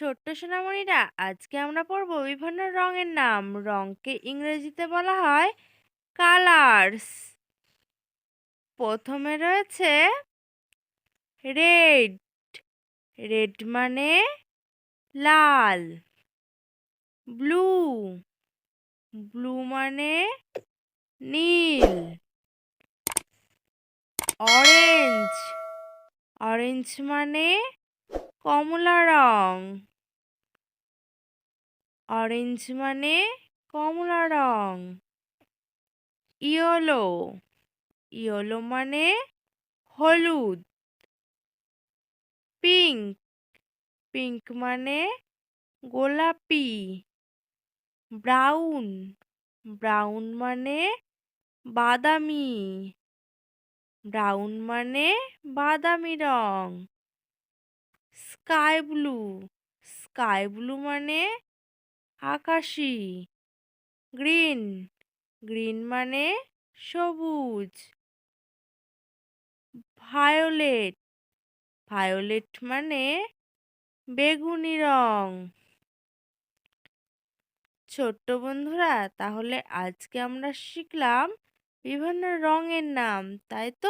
ছোট্ট সোনামণিরা আজকে আমরা পড়ব বিভিন্ন রঙের নাম। রঙকে ইংরেজিতে বলা হয় কালার্স। প্রথমে রয়েছে রেড। রেড মানে লাল। ব্লু। ব্লু মানে নীল। অরেঞ্জ। অরেঞ্জ মানে কমলা রং। অরেঞ্জ মানে কমলা রং। ইয়েলো ইয়েলো মানে হলুদ। পিঙ্ক পিঙ্ক মানে গোলাপি। ব্রাউন ব্রাউন মানে বাদামি। ব্রাউন মানে বাদামি রং। Sky blue. স্কাই ব্লু মানে আকাশি। গ্রিন। গ্রিন মানে সবুজ। ভায়োলেট। ভায়োলেট মানে বেগুনি রং। ছোট্ট বন্ধুরা, তাহলে আজকে আমরা শিখলাম বিভিন্ন রঙের নাম, তাই তো?